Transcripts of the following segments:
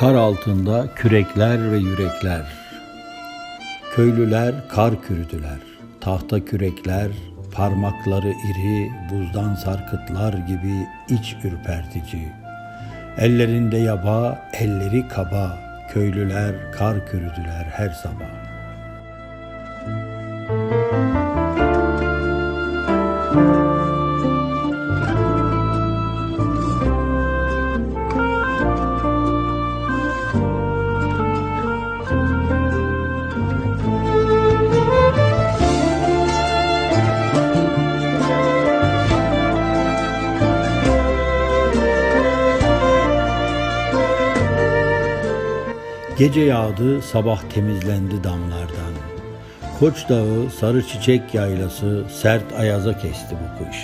Kar altında kürekler ve yürekler. Köylüler kar kürüdüler. Tahta kürekler, parmakları iri, buzdan sarkıtlar gibi iç ürpertici. Ellerinde yaba, elleri kaba. Köylüler kar kürüdüler her sabah. Gece yağdı, sabah temizlendi damlardan. Koç Dağı, sarı çiçek yaylası sert ayaza kesti bu kış.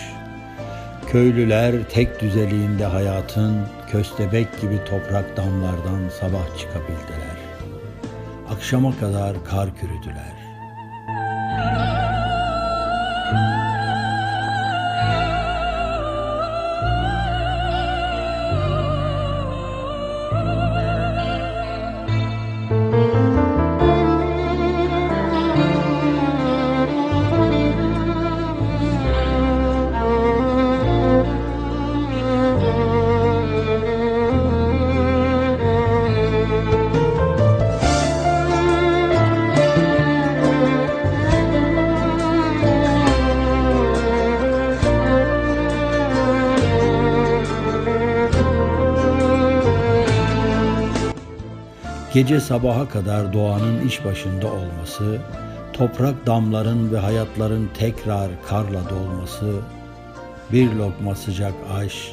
Köylüler tek düzeliğinde hayatın köstebek gibi toprak damlardan sabah çıkabildiler. Akşama kadar kar kürüdüler. Gece sabaha kadar doğanın iş başında olması, toprak damların ve hayatların tekrar karla dolması, bir lokma sıcak aş,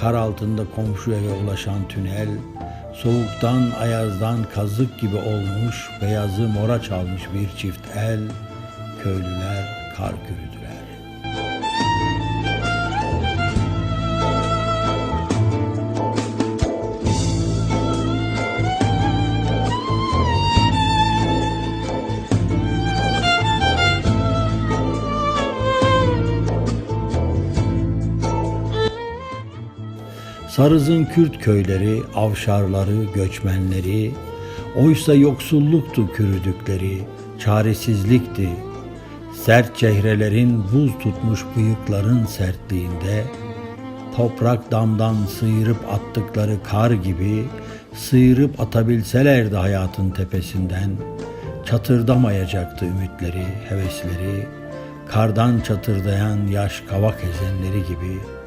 kar altında komşu eve ulaşan tünel, soğuktan ayazdan kazık gibi olmuş, beyazı mora çalmış bir çift el, köylüler kar kürüdüler. Sarız'ın Kürt köyleri, avşarları, göçmenleri, oysa yoksulluktu kürüdükleri, çaresizlikti. Sert çehrelerin buz tutmuş bıyıkların sertliğinde, toprak damdan sıyırıp attıkları kar gibi, sıyırıp atabilselerdi hayatın tepesinden, çatırdamayacaktı ümitleri, hevesleri, kardan çatırdayan yaş kavak ezenleri gibi.''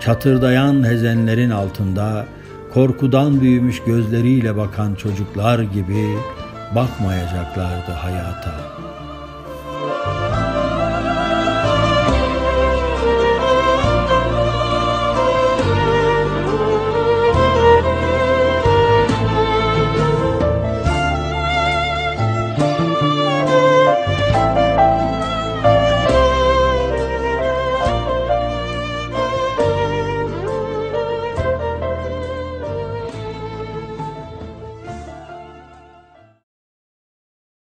Çatırdayan hezenlerin altında korkudan büyümüş gözleriyle bakan çocuklar gibi bakmayacaklardı hayata.